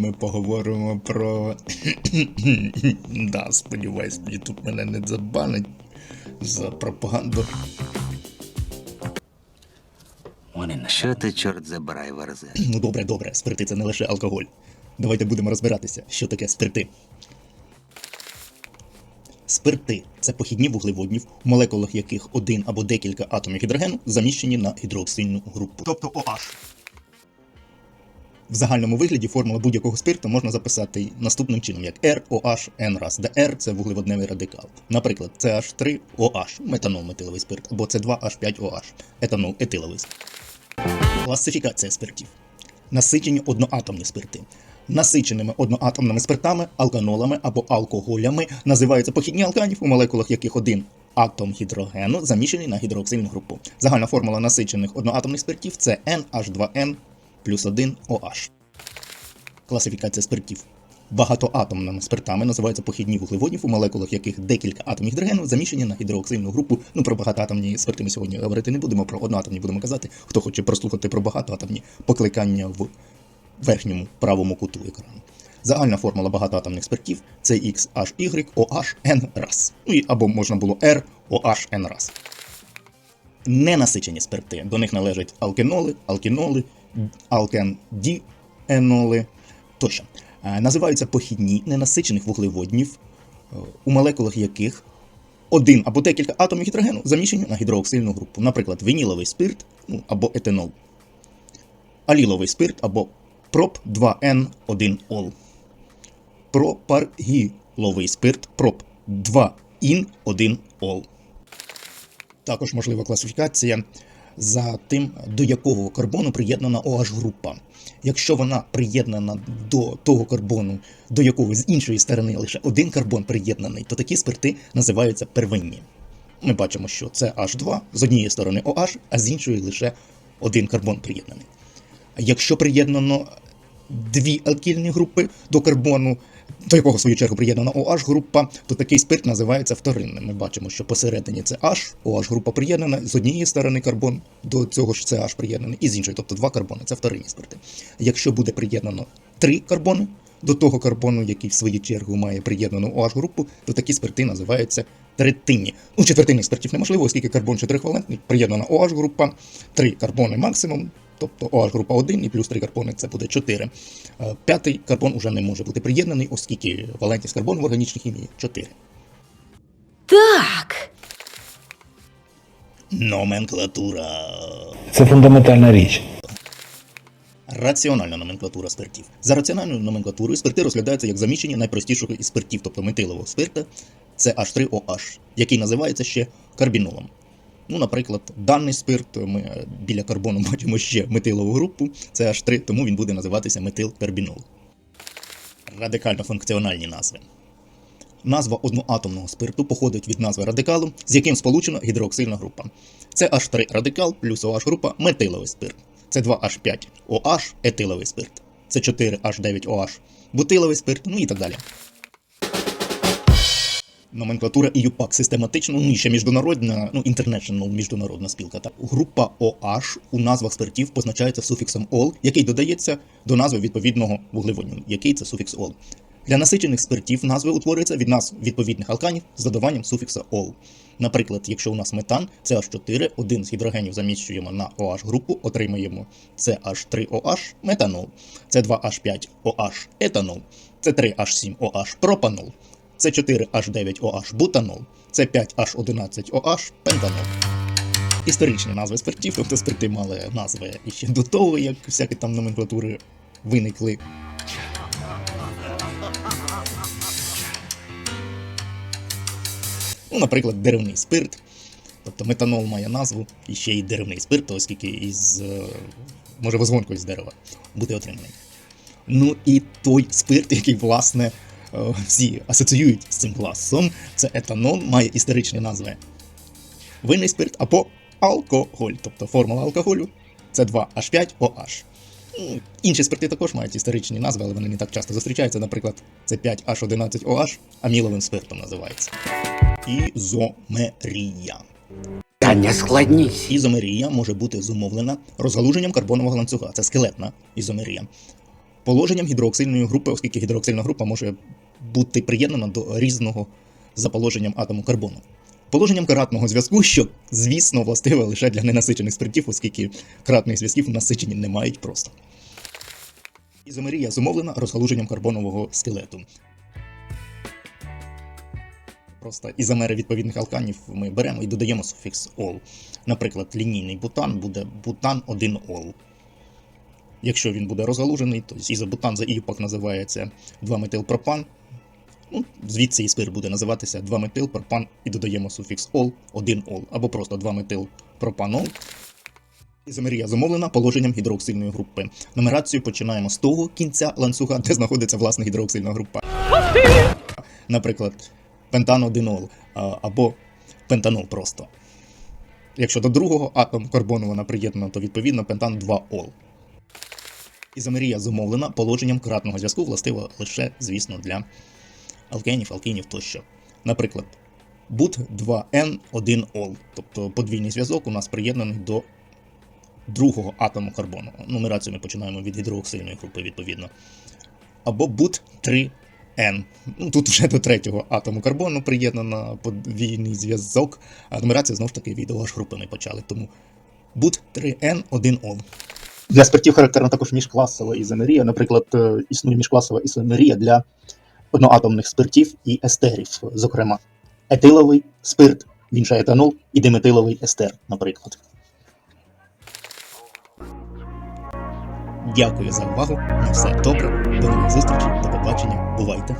ми поговоримо про. да, сподіваюсь, Ютуб мене не забанить за пропаганду. Що ти, чорт забирай, верзе? Ну добре, добре, спирти це не лише алкоголь. Давайте будемо розбиратися, що таке спирти. Спирти це похідні вуглеводнів, в молекулах яких один або декілька атомів гідрогену заміщені на гідроксильну групу. Тобто OH. В загальному вигляді формула будь-якого спирту можна записати наступним чином, як ROH N раз, де R це вуглеводневий радикал. Наприклад, CH3OH метанол метиловий спирт, або C2H5OH етанол етиловий спирт. Класифікація спиртів. Насичені одноатомні спирти. Насиченими одноатомними спиртами, алканолами або алкоголями називаються похідні алканів, у молекулах яких один атом гідрогену заміщений на гідроксильну групу. Загальна формула насичених одноатомних спиртів це NH2N плюс 1 OH. Класифікація спиртів. Багатоатомними спиртами називаються похідні вуглеводнів, у молекулах яких декілька атомів гідрогену заміщені на гідроксильну групу. Ну про багатоатомні спирти ми сьогодні говорити не будемо, про одноатомні будемо казати. Хто хоче прослухати про багатоатомні покликання в верхньому правому куту екрану. Загальна формула багатоатомних спиртів це XHY OH N раз. Ну і або можна було R OH N раз. Ненасичені спирти. До них належать алкеноли, алкіноли, алкендіеноли тощо. Е, Називаються похідні ненасичених вуглеводнів, е, у молекулах яких один або декілька атомів гідрогену заміщені на гідроксильну групу, наприклад, вініловий спирт ну, або етанол, аліловий спирт або проп 2N1ол, пропаргіловий спирт проп 2ін1ол. Також можлива класифікація за тим, до якого карбону приєднана OH група. Якщо вона приєднана до того карбону, до якого з іншої сторони лише один карбон приєднаний, то такі спирти називаються первинні. Ми бачимо, що це H2 з однієї сторони OH, а з іншої лише один карбон приєднаний. Якщо приєднано дві алкільні групи до карбону, до якого в свою чергу приєднана OH група, то такий спирт називається вторинним. Ми бачимо, що посередині це H, OH група приєднана, з однієї сторони карбон, до цього ж це H приєднаний, і з іншої, тобто два карбони, це вторинні спирти. Якщо буде приєднано три карбони до того карбону, який в свою чергу має приєднану OH групу, то такі спирти називаються третинні. Ну, четвертинних спиртів неможливо, оскільки карбон чотирихвалентний, приєднана OH група, три карбони максимум. Тобто OH група 1 і плюс 3 карбони це буде 4. Е, П'ятий карбон уже не може бути приєднаний, оскільки валентність карбону в органічній хімії 4. Так. Номенклатура. Це фундаментальна річ. Раціональна номенклатура спиртів. За раціональною номенклатурою спирти розглядаються як заміщення найпростішого із спиртів, тобто метилового спирта, це H3OH, який називається ще карбінолом. Ну, наприклад, даний спирт ми е, біля карбону бачимо ще метилову групу, це H3, тому він буде називатися метилкарбінол. Радикально-функціональні назви. Назва одноатомного спирту походить від назви радикалу, з яким сполучена гідроксильна група. Це H3 радикал плюс OH група метиловий спирт. Це 2H5 OH етиловий спирт. Це 4H9OH бутиловий спирт, ну і так далі. Номенклатура EUPAC систематично, ну і ще міжнародна, ну International міжнародна спілка. Так. Група OH у назвах спиртів позначається суфіксом ол, який додається до назви відповідного вуглеводню, який це суфікс ол. Для насичених спиртів назви утворюються від назв відповідних алканів з додаванням суфікса ол. Наприклад, якщо у нас метан, CH4, один з гідрогенів заміщуємо на OH групу, отримаємо CH3OH метанол, C2H5OH етанол, C3H7OH пропанол, С4H9OH бутанол, С5H11OH пентанол. Історичні назви спиртів, тобто спирти мали назви іще до того, як всякі там номенклатури виникли. Ну, наприклад, деревний спирт. Тобто метанол має назву і ще й деревний спирт, оскільки із е, може возгонкою з дерева буде отриманий. Ну і той спирт, який, власне, всі асоціюють з цим класом, це етанол, має історичні назви. Винний спирт або алкоголь, тобто формула алкоголю це 2H5OH. Ну, Інші спирти також мають історичні назви, але вони не так часто зустрічаються. Наприклад, це 5H11OH, аміловим спиртом називається. Ізомерія. Та не складність. Ізомерія може бути зумовлена розгалуженням карбонового ланцюга. Це скелетна ізомерія. положенням гідроксильної групи, оскільки гідроксильна група може бути приєднана до різного за положенням атому карбону. Положенням каратного зв'язку, що, звісно, властиве лише для ненасичених спиртів, оскільки кратних зв'язків насичені не мають просто. Ізомерія зумовлена розгалуженням карбонового скелету. Просто ізомери відповідних алканів ми беремо і додаємо суфікс ол. Наприклад, лінійний бутан буде бутан 1 ол. Якщо він буде розгалужений, то ізобутан за іюпак називається 2-метилпропан. Звідси і спир буде називатися 2-метилпропан і додаємо суфікс ол 1 ол або просто 2-метилпропанол. Ізомерія зумовлена положенням гідроксильної групи. Нумерацію починаємо з того кінця ланцюга, де знаходиться власне гідроксильна група. Наприклад, пентан 1 ол або пентанол просто. Якщо до другого атому карбону вона приєднана, то відповідно пентан 2 ол. Ізомерія зумовлена положенням кратного зв'язку, властиво лише, звісно, для алкенів, алкінів тощо. Наприклад, бут 2N1 ол, тобто подвійний зв'язок у нас приєднаний до другого атому карбону. Нумерацію ми починаємо від гідроксильної групи, відповідно. Або бут 3N. Ну, тут вже до третього атому карбону приєднана подвійний зв'язок, а нумерація знову ж таки від OH групи ми почали. Тому бут 3N1 ол. Для спиртів характерна також міжкласова ізомерія. Наприклад, е, існує міжкласова ізомерія для одноатомних спиртів і естерів, зокрема, етиловий спирт, він же етанол, і диметиловий естер, наприклад. Дякую за увагу. На все добре. До нових зустрічей. До побачення. Бувайте.